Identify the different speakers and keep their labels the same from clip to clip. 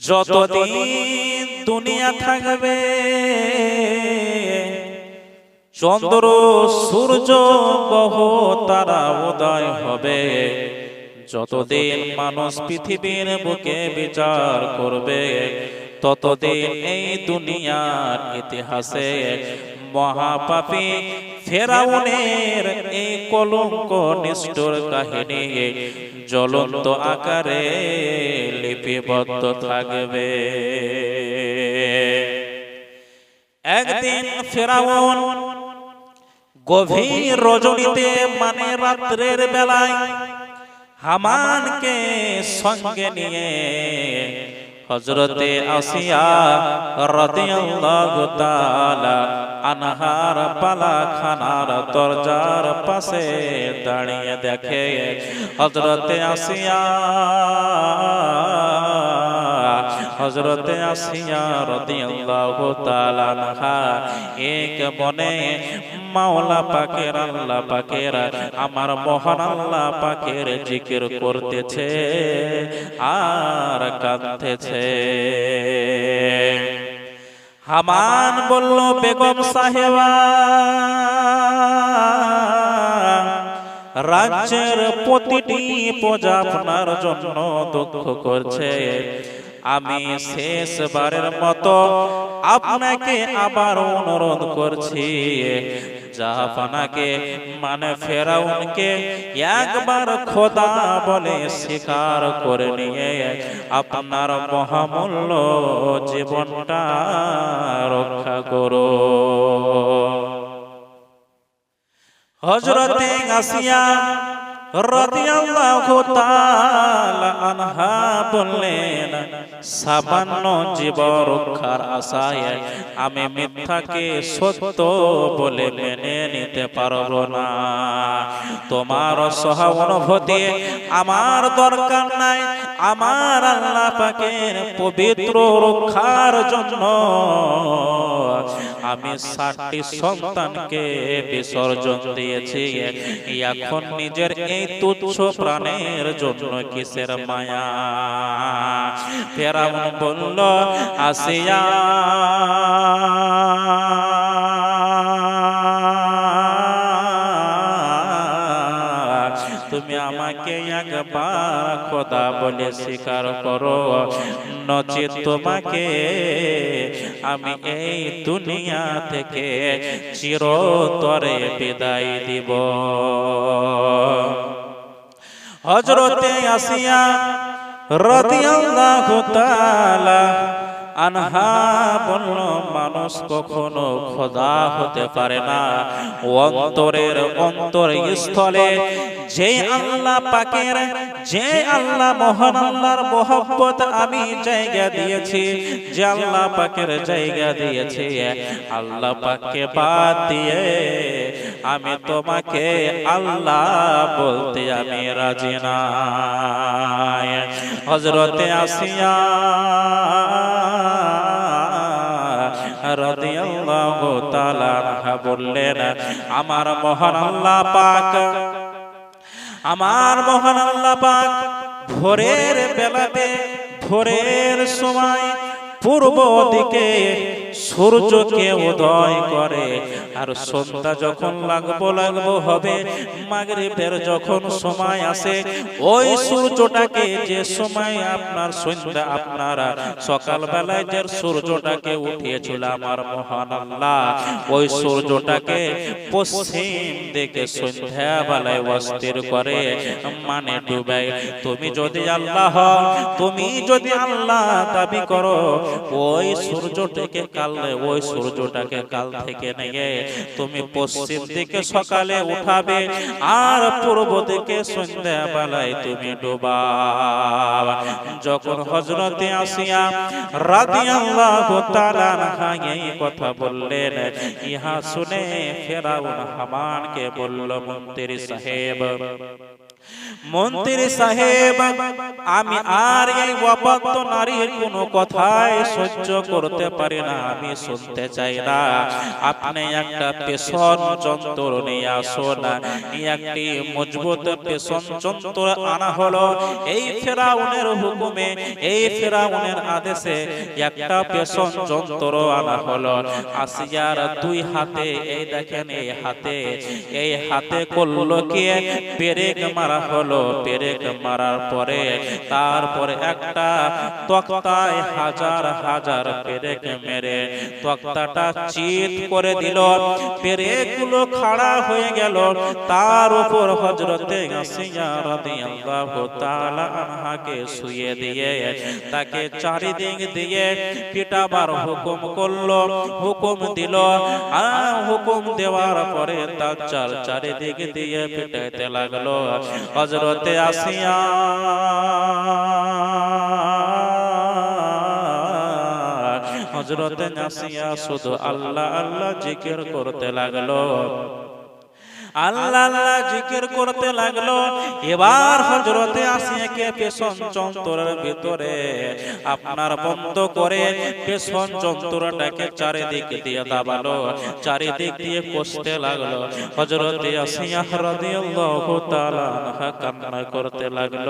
Speaker 1: যতদিন দুনিয়া থাকবে, চন্দ্র, সূর্য গহ তারা উদয় হবে। যতদিন মানুষ পৃথিবীর বুকে বিচার করবে, ততদিন এই দুনিয়ার ইতিহাসে মহাপাপী ফেরাউনের এই কলঙ্ক নিষ্ঠুর কাহিনী জ্বলন্ত আকারে লিপিবদ্ধ থাকবে। একদিন ফেরাউন গভীর রজনীতে মানে রাত্রের বেলায় হামানকে সঙ্গে নিয়ে হজরতে আসিয়া রাদিয়াল্লাহু তাআলা আনহার পালাখানার দরজার পাশে দাঁড়িয়ে দেখে। হজরতে আসিয়া হজরতে আসিয়া রাদিয়াল্লাহু তাআলা এক মনে, মাওলা পাকের আল্লাহ পাকের, আমার মহান আল্লাহ পাকের জিকির করতেছে আর কাঁদতেছে। হামান বলল, বেগম সাহেবা, রাজ্যের প্রতিটি প্রজা আপনার জন্য দুঃখ করছে। আমি শেষবারের মতো আপনাকে আবার অনুরোধ করছি। জাহাপানাকে মানে ফেরাউনকে একবার খোদা বলে স্বীকার করে নিয়ে আপনার মহামূল্য জীবনটা রক্ষা করো। হজরতে আসিয়া বললেন রক্ষার আশায় আমি মিথ্যাকে সত্য বলে মেনে নিতে পারব না। তোমার সহ অনুভূতি আমার দরকার নাই, আমার আল্লাহ পবিত্র রক্ষার জন্য। আমি ষাটটি সন্তানকে বিসর্জন দিয়েছি। এখন নিজের এই তুচ্ছ প্রাণের জন্য কিসের মায়া? ফেরাম বলল আসিয়া তুমি আমাকে একবার খোদা বলে স্বীকার করো। নচিত তোমাকে। আমি এই দুনিয়া থেকে চিরতরে বিদায় দিব। হজরতে আসিয়া রাদিয়াল্লাহু তাআলা আনহা বলল, মানুষ কখনো খোদা হতে পারে না। অন্তরের অন্তর স্থলে যে আল্লাহ পাকের যে আল্লাহ মহান আল্লাহর মোহব্বত আমি জায়গা দিয়েছি যে আল্লাহ পাকের জায়গা দিয়েছি আল্লাহ পাককে বাদ দিয়ে আমি তোমাকে আল্লাহ বলতে আমি রাজি না হজরতে আসিয়া রাদিয়াল্লাহু তাআলা বললেন আমার মহান আল্লাহ পাক আমার মহান আল্লাহ পাক ভোরের বেলাতে ভোরের সময় পূর্ব দিকে সূর্যকে উদয় করে। আর সন্ধ্যা যখন লাগবো লাগবো হবে, মাগরিবের যখন সময় আসে, ওই সূর্যটাকে যে সময় আপনার সন্ধ্যা, আপনারা সকাল বেলায় যে সূর্যটাকে উঠিয়েছিল আমার মহান আল্লাহ, ওই সূর্যটাকে পশ্চিম দিকে সন্ধ্যা বেলায় অস্থির করে মানে ডুবে তুমি যদি আল্লাহ, তুমি যদি আল্লাহ দাবি করো, ওই সূর্যটাকে কাল ওই সূর্যটাকে কাল থেকে নিয়ে তুমি পশ্চিম দিকে সকালে উঠাবে আর পূর্ব দিকে সন্ধ্যা বেলায় তুমি ডোবা যখন হজরতে আসিয়া রাদিয়াল্লাহু তাআলা এই কথা বললেন, ইহা শুনে ফেরাউন হামানকে বলল, মন্ত্রী সাহেব মন্ত্রী সাহেব, আমি আর এই অবাধ্য নারীর কোনো কথাই সহ্য করতে পারি না, আমি শুনতে চাই না। আপনি একটা পেশন যন্ত্র নিয়ে আসুন, এই একটি মজবুত পেশন যন্ত্র আনা হলো। এই ফেরাউনের হুকুমে, এই ফেরাউনের আদেশে একটা পেশন যন্ত্র আনা হলো। আসিয়ার দুই হাতে, এই দেখেন, এই হাতে এই হাতে করল কি? পেরেক মারা হলো। পেরেক মারার পরে। তারপরে একটা তক্তায় হাজার হাজার পেরেক মেরে তক্তাটা চিত করে দিল। পেরেকগুলো খাড়া হয়ে গেল। তার উপর হজরতে আনহাকে শুয়ে দিয়ে তাকে চারিদিক দিয়ে পিটাবার হুকুম করল। হুকুম দিল। হুকুম দেওয়ার পরে তার চার চারিদিক দিয়ে পিটাইতে লাগল। হজরতে আসিয়া হজরতে নাসিয়া শুধু আল্লাহ আল্লাহ জিকির করতে লাগল। আল্লাহ আল্লাহ জিকির করতে লাগল। এবার হজরতে আসিয়াকে পেছন যন্ত্রের ভিতরে আপনার বন্ধ করে পেছন যন্ত্রটাকে চারিদিক দিয়ে দাবালো, চারিদিক দিয়ে কষতে লাগল। হজরতে আসিয়া রাদিয়াল্লাহু তাআলা কান্না করতে লাগল।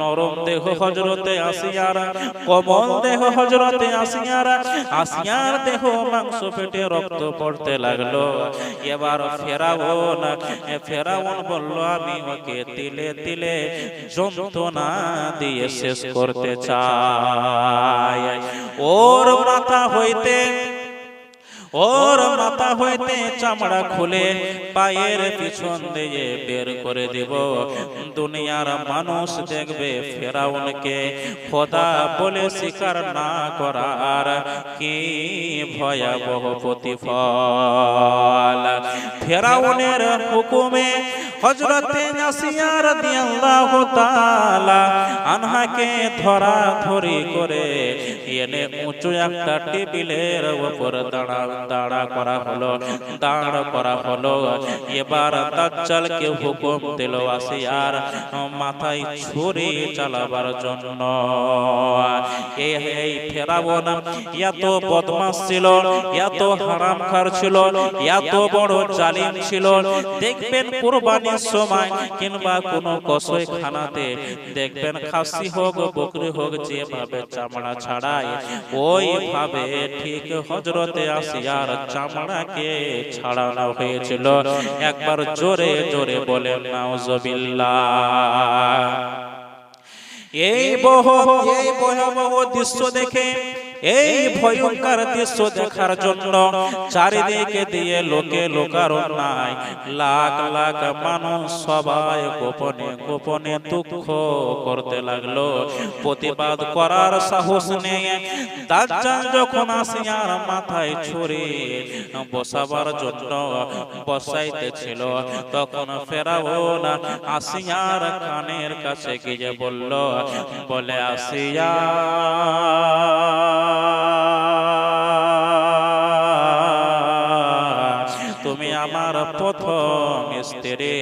Speaker 1: নরম দেহ হজরতে আসিয়ার, কোমল দেহ হজরতে আসিয়ার আসিয়ার দেহ মাংস পেটে রক্ত পড়তে লাগল। এবার ফেরাবো না। ফেরাউন বলল, আমি ওকে তিলে তিলে যন্ত্রণা দিয়ে শেষ করতে চাই। ওর মাথা হইতে ওর মাথা হইতে চামড়া খুলে পায়ের পিছন দিয়ে বের করে দেব। দুনিয়ার মানুষ দেখবে ফেরাউনকে। খোদা বলে স্বীকার না করার কি ভয়াবহ প্রতিফল? ফেরাউনের হুকুমে হজরতে নাসিয়া রাদিয়াল্লাহু তাআলা আনহাকে ধরা ধরি করে এনে উঁচু একটা টেবিলের উপর দাঁড়া দাঁড়া করা হলো, দাঁড় করা হলো। এবার দাজ্জালকে হুকুম দিল আসিয়ার মাথায় ছুরি চালাবার জন্য। এই এই ফেরাউন এত বদমাস ছিল, এত হারামখার ছিল, এত বড় জালিম ছিল। দেখবেন কিংবা কোনো কসই খানাতে দেখবেন খাসি হোক, বকরি হোক, যেভাবে চামড়া ছাড়ায় ওইভাবে ঠিক হজরতে আসিয়ার চামড়াকে ছাড়ানো হয়েছিল। একবার জোরে জোরে বলে নাউজবিল্লাহ। এই বহ এই ভয়াবহ দৃশ্য দেখে এই ভয়ঙ্কর দৃশ্য দেখার জন্য চারিদিকে দিয়ে লোকে লোকারণ নাই। লাখ লাখ মানুষ সবাই গোপনে গোপনে দুঃখ করতে লাগল। প্রতিবাদ করার সাহস নেই। দাজ্জাল যখন আসিয়ার মাথায় ছুরি বসাবার জন্য বসাইতেছিল। তখন ফেরাউন আসিয়ার কানের কাছে গিয়ে বলল বলে আসিয়া তুমি আমার প্রথম স্ত্রী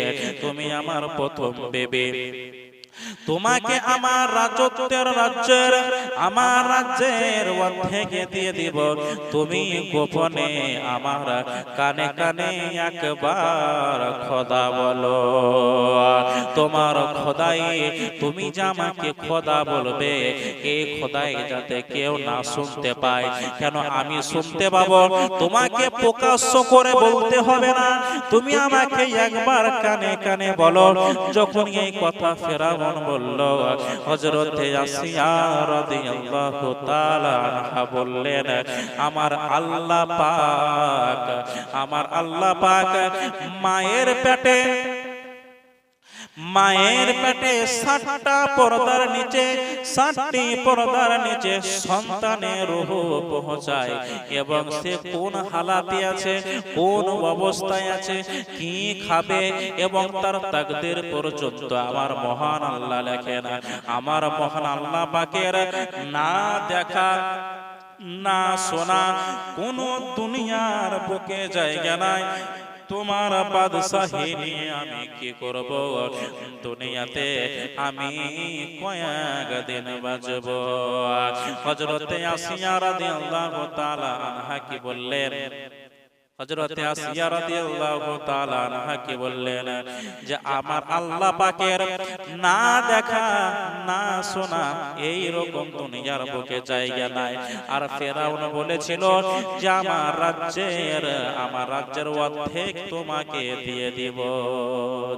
Speaker 1: তুমি আমার প্রথম বেবি। তোমাকে আমার রাজত্বের রাজ্যের আমার রাজ্যের অর্ধেকে দিয়ে দিব। তুমি গোপনে আমার কানে কানে একবার খোদা বলো তোমার খোদাই তুমি যে আমাকে খোদা বলবে এই খোদাই যাতে কেউ না শুনতে পায়। কেন আমি শুনতে পাবো? তোমাকে প্রকাশ্য করে বলতে হবে না। তুমি আমাকে একবার কানে কানে বলো যখন এই কথা ফেরাউন হজরতে বললেন আমার আল্লাহ পাক আমার আল্লাহ পাক মায়ের পেটে মায়ের পেটে ষাটটা পর্দার নিচে ষাটটি পর্দার নিচে সন্তানের রূহ পৌঁছায়। এবং সে কোন হালাতে আছে কোন অবস্থায় আছে কি খাবে এবং তার তাকদের পর্যন্ত আমার মহান আল্লাহ লেখেন। আমার মহান আল্লাহ পাকের না দেখা না শোনা কোন দুনিয়ার বুকে জায়গা নাই। তোমার বাদশাহী নিয়ে আমি কি করব? দুনিয়াতে আমি কয়েক দিন বাজব হজরতে আসিয়া রাদিয়াল্লাহু তাআলা আনহা কি বললেন? হযরতে আসিয়া রাদিয়াল্লাহু তাআলা আনহা বললেন যে আমার আল্লাহ পাকের না দেখা না শোনা এই রকম দুনিয়ার বুকে জায়গা নাই। আর ফেরাউন বলেছিল যে আমার রাজ্যের আমার রাজ্যের অর্ধেক তোমাকে দিয়ে দিব।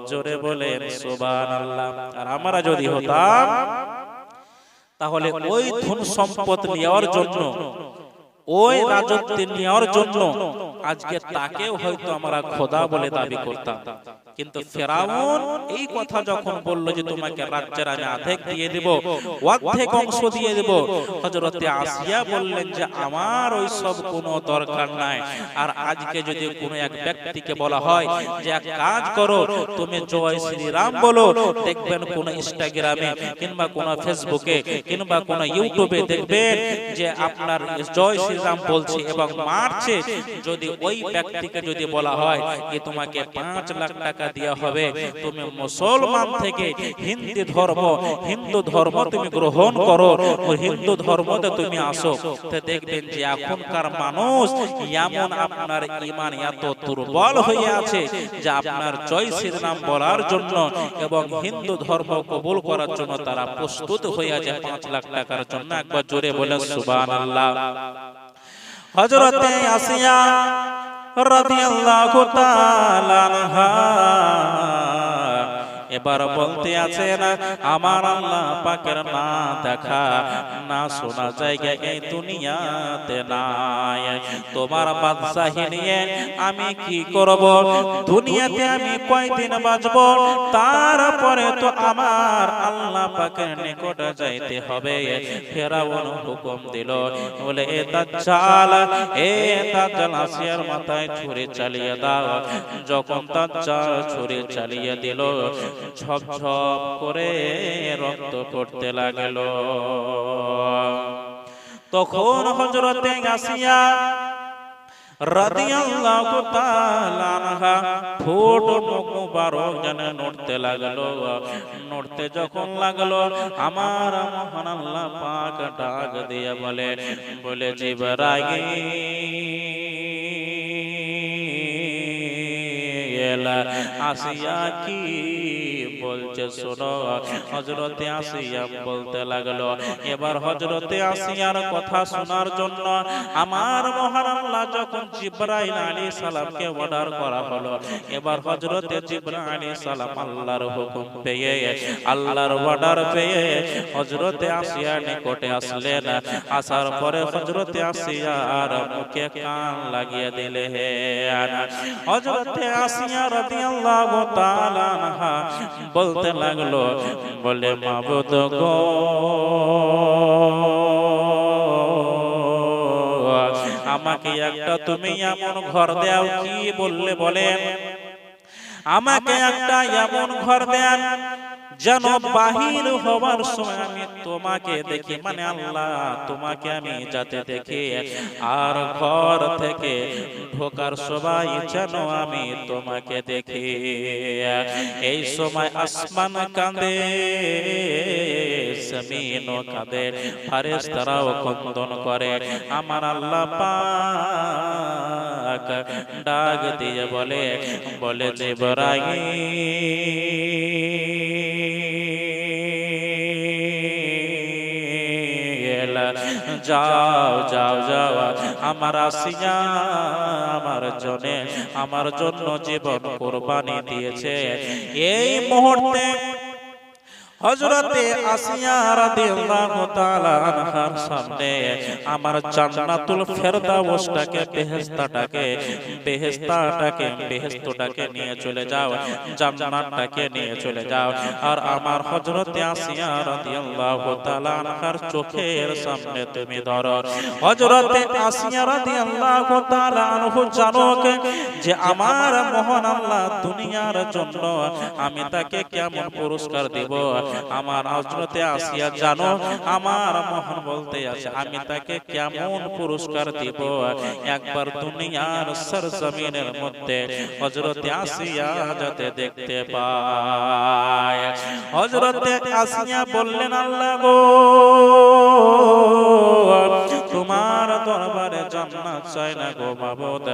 Speaker 1: জোরে বলেন সুবহানাল্লাহ। আর আমরা যদি হতাম তাহলে ওই ধন সম্পদ নেওয়ার জন্য ওই রাজত্ব নেওয়ার জন্য আজকে তাকেও হয়তো আমরা খোদা বলে দাবি করতাম। কিন্তু ফেরাউন এই কথা যখন বলল যে তোমাকে রাজ্যের আমি অর্ধেক দিয়ে দেব অর্ধেক অংশ দিয়ে দেব। হযরতে আসিয়া বললেন যে আমার ওই সব কোনো দরকার নাই। আর আজকে যদি কোনো এক ব্যক্তিকে বলা হয় যে এক কাজ করো তুমি জয় শ্রীরাম বলো। দেখবেন কোন ইনস্টাগ্রামে কিংবা কোন ফেসবুকে কিংবা কোন ইউটিউবে দেখবেন যে আপনার জয় শ্রীরাম বলছে এবং মারছে যদি ওই ব্যক্তিকে যদি বলা হয় যে তোমাকে পাঁচ লাখ টাকা দেওয়া হবে, তুমি মুসলমান থেকে হিন্দু ধর্ম হিন্দু ধর্ম তুমি গ্রহণ করো হিন্দু ধর্মতে তুমি আসো দেখবেন যে এখনকার মানুষ এমন আপনার ইমান এত দুর্বল হয়ে আছে যে আপনার জয় শ্রীরাম বলার জন্য এবং হিন্দু ধর্ম কবুল করার জন্য তারা প্রস্তুত হয়ে আছে পাঁচ লাখ টাকার জন্য। একবার জোরে বলে সুবান আল্লাহ হজরতে আসিয়া তাআলা আনহা এবার বলতে আছে না আমার আল্লাহ পাকের না দেখা, না শোনা জায়গা এই দুনিয়াতে নাই। তোমার বাদশাহী নিয়ে আমি কি করব? দুনিয়াতে আমি কয়দিন বাঁচব? তারপরে তো আমার আল্লাহ পাকের নিকট যাইতে হবে। ফেরাউন হুকুম দিল, বলে, এ দাজ্জাল এ দাজ্জাল আসিয়ার মাথায় ছুরি চালিয়ে দাও। যখন দাজ্জাল ছুরি চালিয়ে দিল ঝপ ঝপ করে রক্ত পড়তে লাগল। তখন হজরতে যেন নড়তে লাগল। নড়তে যখন লাগল, আমার মহান আল্লাহ পাক ডাক দিয়ে বলে বলে জিবরাইল। আসিয়া কি? বলছে শোনো হজরতে আসিয়া বলতে লাগল। এবার হজরতে আসিয়ার কথা শোনার জন্য আমার মহান আল্লাহ যখন জিব্রাইল আলী সালামকে অর্ডার করা হলো এবার হজরতে জিব্রাইল আলী সালাম আল্লাহর হুকুম পেয়ে আল্লাহর অর্ডার পেয়ে হজরতে আসিয়ার নিকটে আসলেন। আসার পরে হজরতে আসিয়ার মুখে কান লাগিয়ে দিলে হে হজরতে আসিয়া রাদিয়াল্লাহু তাআলা আনহা বলতে লাগল, বলে, মাবুদ গো, আমাকে একটা তুমি এমন ঘর দেও, কি বললে বলেন? আমাকে একটা এমন ঘর দেন যেন বাহির হওয়ার সময় আমি তোমাকে দেখি। মানে আল্লাহ তোমাকে আমি যাতে দেখি। আর ঘর থেকে ঢোকার সবাই যেন আমি তোমাকে দেখি। এই সময় আসমান কাঁদে জমিন কাঁদে ফারেস তারাও কন্দন করে। আমার আল্লাহ পাক ডাক দিয়ে বলে বলে যে বরাই যাও যাও যাও আমার আসিয়া আমার জনে আমার জন্য জীবন কোরবানি দিয়েছে। এই মুহূর্তে হযরতে আসিয়া রাদিয়াল্লাহু তাআলা আনহার সামনে আমার জান্নাতুল ফেরদাউসটাকে বেহেশতাটাকে বেহেশতাটাকে বেহেশতটাকে নিয়ে চলে যাও জান্নাতটাকে নিয়ে চলে যাও। আর আমার হযরতে আসিয়া রাদিয়াল্লাহু তাআলা আনহার চোখের সামনে তুমি ধরো। হযরতে আসিয়া রাদিয়াল্লাহু তাআলা আনহু জানো যে আমার মহান আল্লাহ দুনিয়ার জন্য আমি তাকে কেমন পুরস্কার দিব? আমার হজরতে আসিয়া জানো আমার মহান বলতে আছে আমি তাকে কেমন পুরস্কার দিব? একবার দুনিয়ার সরজমিনের মধ্যে হজরতে আসিয়া যাতে দেখতে পায়। হজরতে আসিয়া বললেন আল্লাহ গো তোমার দরবারে জান্নাত চাই না গো মাবুদ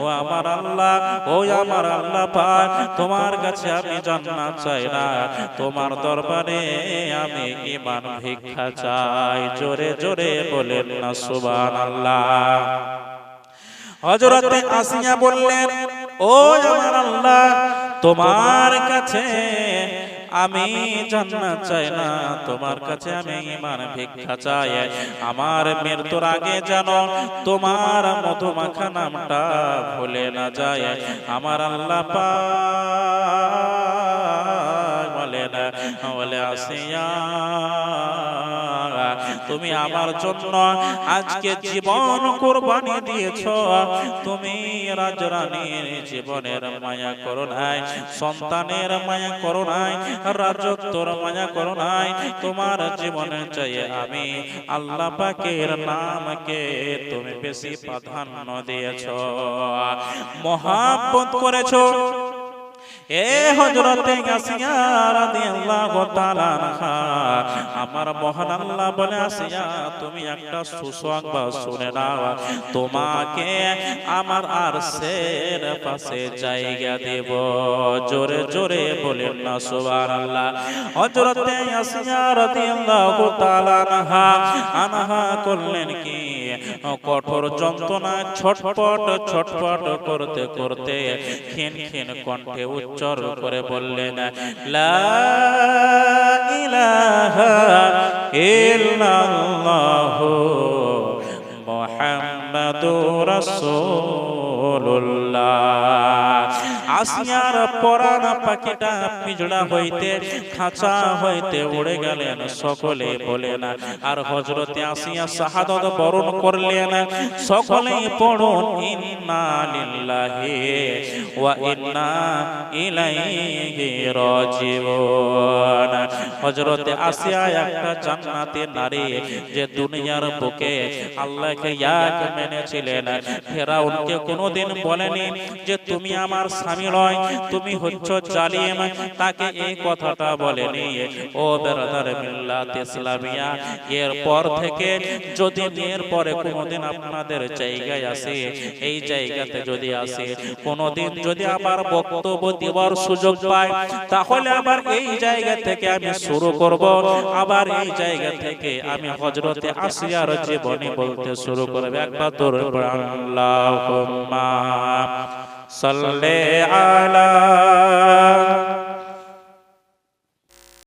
Speaker 1: ও আমার আল্লাহ, ও আমার আল্লাহ পাক, তোমার কাছে আমি জান্নাত চাই না। তোমার দরবারে আমি ঈমান ভিক্ষা চাই। জোরে জোরে বলেন না, সুবহানাল্লাহ। হযরতে আসিয়া বললেন, ও আমার আল্লাহ, তোমার কাছে আমি জান্নাত চাই না, তোমার কাছে আমি ইমান ভিক্ষা চাই। আমার মৃত্যুর আগে যেন তোমার মধুমাখা নামটা ভুলে না যায় আমার আল্লাহ পা বলে না বলে আসিয়া তুমি আমার জন্য আজকে জীবন কোরবানি দিয়েছ। তুমি রাজরানীর জীবনের মায়া করো নাই সন্তানের মায়া করো নাই রাজত্বর মায়া করো নাই তোমার জীবনে চাই আমি আল্লাহ পাকের নামকে তুমি বেশি প্রাধান্য দিয়েছ। মহাব্বত করেছ এ হযরতে আসিয়া রাদিয়াল্লাহু তাআলা আমার মহান আল্লাহ বলে আসিয়া তুমি একটা সুসংবাদ শুনে নাও। তোমাকে আমার আরশের পাশে জায়গা দেব। জোরে জোরে বলেন না সুবহানাল্লাহ। হযরতে আসিয়া রাদিয়াল্লাহু তাআলা আনহা আনহা করলেন কি? কঠোর যন্ত্রণা ছটপট ছটপট করতে করতে ক্ষীণ ক্ষীণ কণ্ঠে উচ্চর করে বললেন, লা ইলাহা ইল্লাল্লাহু আসিয়ার পরাণ পাখিটা পিজড়া হইতে খাঁচা হইতে উড়ে গেলেন, সকলে বলেন, আর হজরতে আসিয়া শাহাদত বরণ করলেন? সকলেই পড়ুন, ইন্না লিল্লাহি ওয়া ইন্না ইলাইহি রাজিউন। হজরতে আসিয়া একটা জান্নাতি নারী যে দুনিয়ার বুকে আল্লাহকে এক মেনেছিলেন। ফেরাউনকে কোনোদিন বলেনি যে তুমি আমার স্বামী নয় তুমি হচ্ছ জালিম। তাকে এই কথাটা বলেনি। ও বেরাদার মিল্লাত ইসলামিয়া এরপর থেকে যদি এর পরে কোনোদিন আপনাদের জায়গায় আসে এই জায়গাতে যদি আসে কোনোদিন যদি আবার বক্তব্য দেওয়ার সুযোগ পায় তাহলে আবার এই জায়গা থেকে আমি শুরু করব। আবার এই জায়গা থেকে আমি হজরতে আসিয়ার জীবনী বলতে শুরু করবে। একবার তোর আল্লাহ সাল্লে আলা